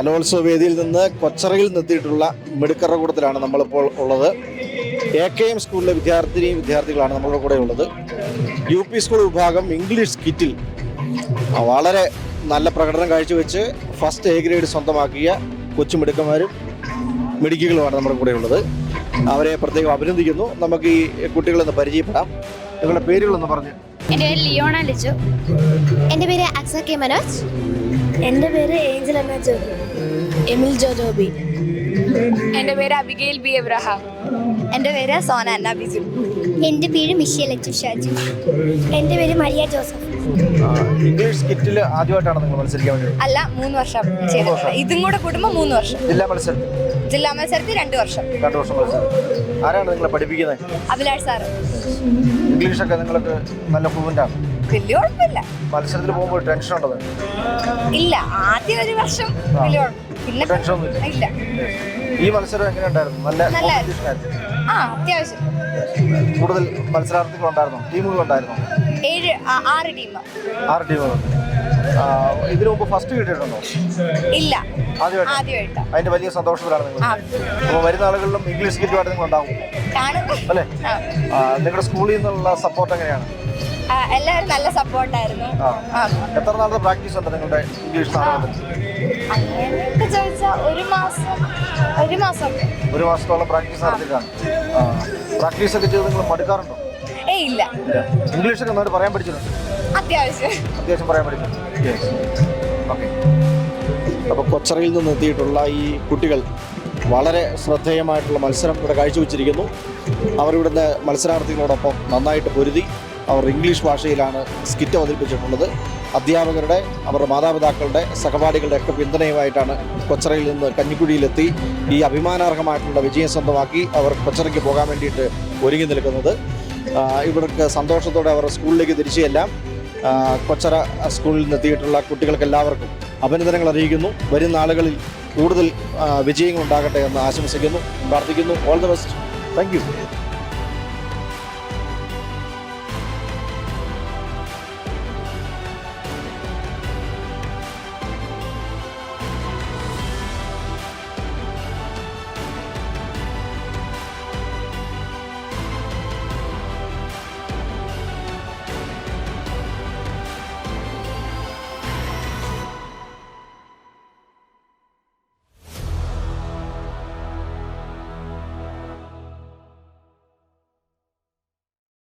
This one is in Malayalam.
കലോത്സവ വേദിയിൽ നിന്ന് കൊച്ചറയിൽ നിർത്തിയിട്ടുള്ള മിടുക്കറ കൂട്ടത്തിലാണ് നമ്മളിപ്പോൾ ഉള്ളത്. എ കെ എം സ്കൂളിലെ വിദ്യാർത്ഥിനിയും വിദ്യാർത്ഥികളാണ് നമ്മളുടെ കൂടെ ഉള്ളത്. യു പി സ്കൂൾ വിഭാഗം ഇംഗ്ലീഷ് കിറ്റിൽ വളരെ നല്ല പ്രകടനം കാഴ്ചവെച്ച് ഫസ്റ്റ് എ ഗ്രേഡ് സ്വന്തമാക്കിയ കൊച്ചു മിടുക്കന്മാരും മിടുക്കികളുമാണ് നമ്മുടെ കൂടെ ഉള്ളത്. അവരെ പ്രത്യേകം അഭിനന്ദിക്കുന്നു. നമുക്ക് ഈ കുട്ടികളൊന്ന് പരിചയപ്പെടാം. നിങ്ങളുടെ പേരുകളൊന്ന് പറഞ്ഞു എന്റെ പേര് ലിയോണ ലിജു. എന്റെ പേര് അക്സ കെ മനോജ്. എന്റെ പേര് ഏഞ്ചൽ എന്ന ജോബി. എമിൽ ജോ എന്റെ എന്റെ പേര് അബിഗയിൽ ബി എബ്രഹാം. എന്റെ പേര് സോന അന്ന ബിജു. എന്റെ പേര് മിഷ്യ ലച്ചു ഷാജു. എന്റെ പേര് മരിയ ജോസഫ്. ഇംഗ്ലീഷ് സ്കിറ്റിൽ ആദ്യമായിട്ടാണ് നിങ്ങൾ മത്സരിക്കാൻ വേണ്ടി അല്ല മൂന്ന് വർഷം ചെയ്തിട്ടുണ്ട് ഇതും കൂടെ കൂടുമ്പോൾ മൂന്ന് വർഷം. ജില്ലാ മത്സരം? ജില്ലാ മത്സരത്തിൽ രണ്ട് വർഷം. രണ്ടു വർഷം മത്സരം. ആരാണ് നിങ്ങളെ പഠിപ്പിക്കുന്നത്? അഭിലാഷ് ഇംഗ്ലീഷ് ഇംഗ്ലീഷൊക്കെ നിങ്ങൾക്ക് നല്ല ഫ്ലുവന്റ് ആണ് വലിയ കുഴപ്പമില്ല. മത്സരത്തിൽ പോകുമ്പോൾ ടെൻഷൻ ഉണ്ടോ? ഇല്ല ആദ്യം ഒരു വർഷം വലിയ കുഴപ്പം. പിന്നെ ടെൻഷൻ ഒന്നുമില്ല ഇല്ല. ഈ മത്സരം എങ്ങനെ ഉണ്ടായിരുന്നു? നല്ല. കോമ്പറ്റീഷൻ ആയിരുന്നു. ആ അത്യാവശ്യം. കൂടുതൽ മത്സരാർത്ഥികൾ ഉണ്ടായിരുന്നു? ടീമുകൾ ഉണ്ടായിരുന്നു? ഏഴ് ആ- ആറ് ടീം ആറ് ടീമുകൾ ഇതിനു മുമ്പ് ഫസ്റ്റ് കിട്ടിയിട്ടുണ്ടോ? ഇല്ല. ആദ്യമായിട്ട്? ആദ്യമായിട്ടാ. അതിന്റെ വലിയ സന്തോഷത്തിലാണ് നിങ്ങൾ. ആ. അപ്പോൾ വരുന്ന ആളുകളിലും ഇംഗ്ലീഷ് സ്കിറ്റുമായിട്ട് നിങ്ങൾ ഉണ്ടാവും കാണും. അല്ലേ? ആ. നിങ്ങളുടെ സ്കൂളിൽ നിന്നുള്ള സപ്പോർട്ട് എങ്ങനെയാണ്? എല്ലാവരും നല്ല സപ്പോർട്ടായിരുന്നു. എത്ര നാളത്തെ പ്രാക്ടീസ് ഉണ്ട് നിങ്ങളുടെ ഇംഗ്ലീഷ് അങ്ങനെയൊക്കെ ചോദിച്ചാൽ ഒരു മാസം ഒരു മാസം. ഒരു മാസത്തോളം പ്രാക്ടീസ് നടത്തിയിട്ടാണ് പ്രാക്ടീസ് ഒക്കെ ചെയ്ത് നിങ്ങൾ മടുക്കാറുണ്ടോ? ഏയ് ഇല്ല. ഇംഗ്ലീഷ് ഒക്കെ നന്നായിട്ട് പറയാൻ പഠിച്ചിട്ടുണ്ട്. അത്യാവശ്യം. അത്യാവശ്യം പറയാൻ പഠിച്ചിട്ടുണ്ട്. ഓക്കെ. അപ്പോൾ കൊച്ചറയിൽ നിന്ന് എത്തിയിട്ടുള്ള ഈ കുട്ടികൾ വളരെ ശ്രദ്ധേയമായിട്ടുള്ള മത്സരം ഇവിടെ കാഴ്ചവെച്ചിരിക്കുന്നു. അവർ ഇവിടുന്ന് മത്സരാർത്ഥികളോടൊപ്പം നന്നായിട്ട് പൊരുതി. അവർ ഇംഗ്ലീഷ് ഭാഷയിലാണ് സ്കിറ്റ് അവതരിപ്പിച്ചിട്ടുള്ളത്. അധ്യാപകരുടെ അവരുടെ മാതാപിതാക്കളുടെ സഹപാഠികളുടെ ഒക്കെ പിന്തുണയുമായിട്ടാണ് കൊച്ചറയിൽ നിന്ന് കഞ്ഞിക്കുഴിയിലെത്തി ഈ അഭിമാനാർഹമായിട്ടുള്ള വിജയം സ്വന്തമാക്കി അവർ കൊച്ചറയ്ക്ക് പോകാൻ വേണ്ടിയിട്ട് ഒരുങ്ങി നിൽക്കുന്നത്. ഇവർക്ക് സന്തോഷത്തോടെ അവർ സ്കൂളിലേക്ക് തിരിച്ചെല്ലാം കൊച്ചറ സ്കൂളിൽ നിന്നെത്തിയിട്ടുള്ള കുട്ടികൾക്ക് എല്ലാവർക്കും അഭിനന്ദനങ്ങൾ അറിയിക്കുന്നു. വരും നാളുകളിൽ കൂടുതൽ വിജയങ്ങൾ ഉണ്ടാകട്ടെ എന്ന് ആശംസിക്കുന്നു പ്രാർത്ഥിക്കുന്നു. All the best thank